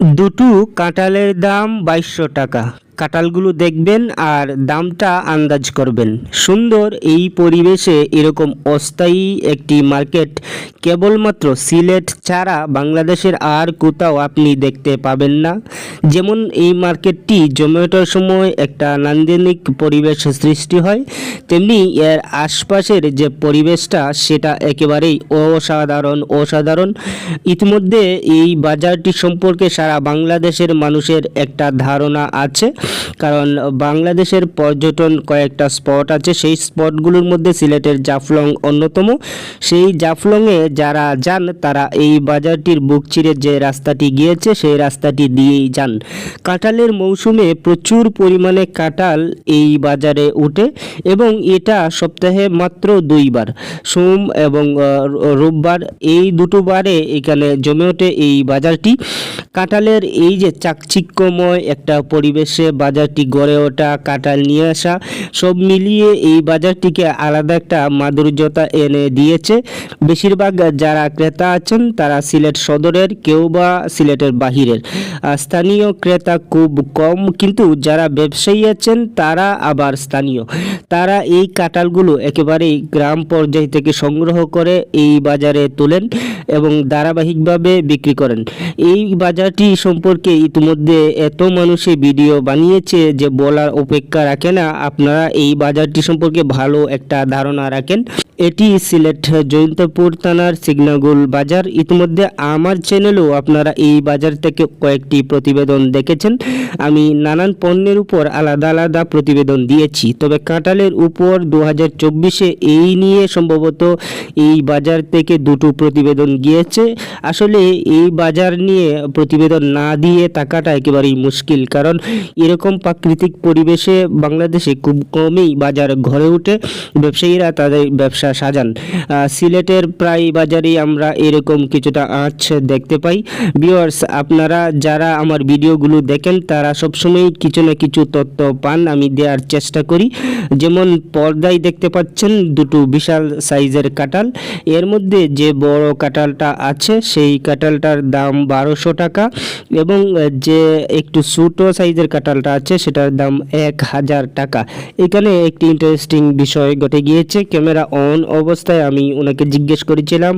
দুটো কাঁঠালের দাম বাইশশো টাকা। কাঁঠালগুলো দেখবেন আর দামটা আন্দাজ করবেন। সুন্দর এই পরিবেশে এরকম অস্থায়ী একটি মার্কেট কেবলমাত্র সিলেট ছাড়া বাংলাদেশের আর কোথাও আপনি দেখতে পাবেন না। যেমন এই মার্কেটটি জোম্যাটোর সময় একটা নান্দনিক পরিবেশ সৃষ্টি হয়, তেমনি এর আশপাশের যে পরিবেশটা সেটা একেবারেই অসাধারণ অসাধারণ। ইতিমধ্যে এই বাজারটি সম্পর্কে সারা বাংলাদেশের মানুষের একটা ধারণা আছে। কারণ বাংলাদেশের পর্যটন কয়েকটা স্পট আছে। সেই স্পটগুলোর মধ্যে সিলেটের জাফলং অন্যতম। সেই জাফলংয়ে যারা যান, তারা এই বাজারটির বুক চিরে যে রাস্তাটি গিয়েছে, সেই রাস্তাটি দিয়েই যান। কাঁঠালের মৌসুমে প্রচুর পরিমাণে কাঁঠাল এই বাজারে উঠে এবং এটা সপ্তাহে মাত্র দুইবার, সোম এবং রোববার। এই দুটো বারে এখানে জমে ওঠে এই বাজারটি। কাঁঠালের এই যে চাকচিক্যময় একটা পরিবেশে বাজারটি গড়ে ওঠা কাঁঠাল নিয়ে আসা, সব মিলিয়ে এই বাজারটিকে আলাদা একটা মাধুর্যতা এনে দিয়েছে। বেশিরভাগ যারা ক্রেতা আছেন, তারা সিলেট সদরের, কেউ বা সিলেটের বাহিরের। স্থানীয় ক্রেতা খুব কম, কিন্তু যারা ব্যবসায়ী আছেন, তারা আবার স্থানীয়। তারা এই কাঁঠালগুলো একেবারেই গ্রাম পর্যায় থেকে সংগ্রহ করে এই বাজারে তোলেন এবং ধারাবাহিকভাবে বিক্রি করেন। এই বাজারটি সম্পর্কে ইতিমধ্যে এত মানুষে ভিডিও বানিয়েছে যে বলার অপেক্ষা রাখে না। আপনারা এই বাজারটি সম্পর্কে ভালো একটা ধারণা রাখেন। এটি সিলেট জয়ন্তপুর থানার সিগনাগুল বাজার। ইতিমধ্যে আমার চ্যানেলেও আপনারা এই বাজার থেকে কয়েকটি প্রতিবেদন দেখেছেন। আমি নানান পণ্যের উপর আলাদা আলাদা প্রতিবেদন দিয়েছি। তবে কাঁঠালের উপর দু হাজার এই নিয়ে সম্ভবত এই বাজার থেকে দুটো প্রতিবেদন গিয়েছে। আসলে এই বাজার নিয়ে প্রতিবেদন না দিয়ে থাকাটা একেবারেই মুশকিল। কারণ এরকম প্রাকৃতিক পরিবেশে বাংলাদেশে খুব কমই বাজার ঘরে উঠে ব্যবসায়ীরা তাদের ব্যবসা সাজান। সিলেটের প্রায় বাজারেই আমরা এরকম কিছুটা আঁচ দেখতে পাই। ভিউয়ার্স, আপনারা যারা আমার ভিডিওগুলো দেখেন, তারা সবসময় কিছু না কিছু তথ্য পান, আমি দেওয়ার চেষ্টা করি। যেমন পর্দায় দেখতে পাচ্ছেন দুটো বিশাল সাইজের কাঁঠাল। এর মধ্যে যে বড় কাঁঠালটা আছে, সেই কাঁঠালটার দাম বারোশো টাকা এবং যে একটু ছোটো সাইজের কাঁঠালটা আছে সেটার দাম এক হাজার টাকা। এখানে একটি ইন্টারেস্টিং বিষয় ঘটে গিয়েছে। ক্যামেরা অন অবস্থায় আমি ওনাকে জিজ্ঞেস করেছিলাম,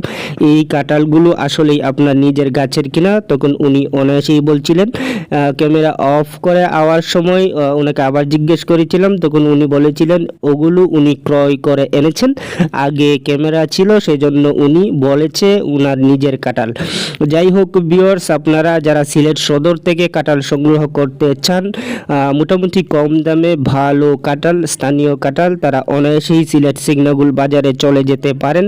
এই কাঁঠালগুলো আসলেই আপনার নিজের গাছের কিনা? তখন উনি অনায়াসেই বলছিলেন ক্যামেরা অফ করে আওয়ার সময় ওনাকে আবার জিজ্ঞেস করেছিলাম। তখন উনি বলেছিলেন, ওগুলো উনি ক্রয় করে এনেছেন। আগে ক্যামেরা ছিল সেই জন্য উনি বলেছে উনার নিজের কাঁঠাল। যাই হোক বিয়ার্স আপনারা যারা সিলেট সদর থেকে কাঁঠাল সংগ্রহ করতে চান মোটামুটি কম দামে ভালো কাটাল স্থানীয় কাটাল তারা অনায়াসেই সিলেট সিগনাগুল বাজারে চলে যেতে পারেন।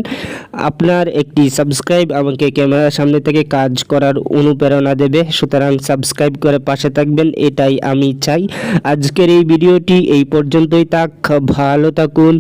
আপনার একটি সাবস্ক্রাইব আমাকে ক্যামেরার সামনে থেকে কাজ করার অনুপ্রেরণা দেবে। সুতরাং সাবস্ক্রাইব করে পাশে থাকবেন, এটাই আমি চাই। আজকের এই ভিডিওটি এই পর্যন্তই থাক, ভালো থাকুন।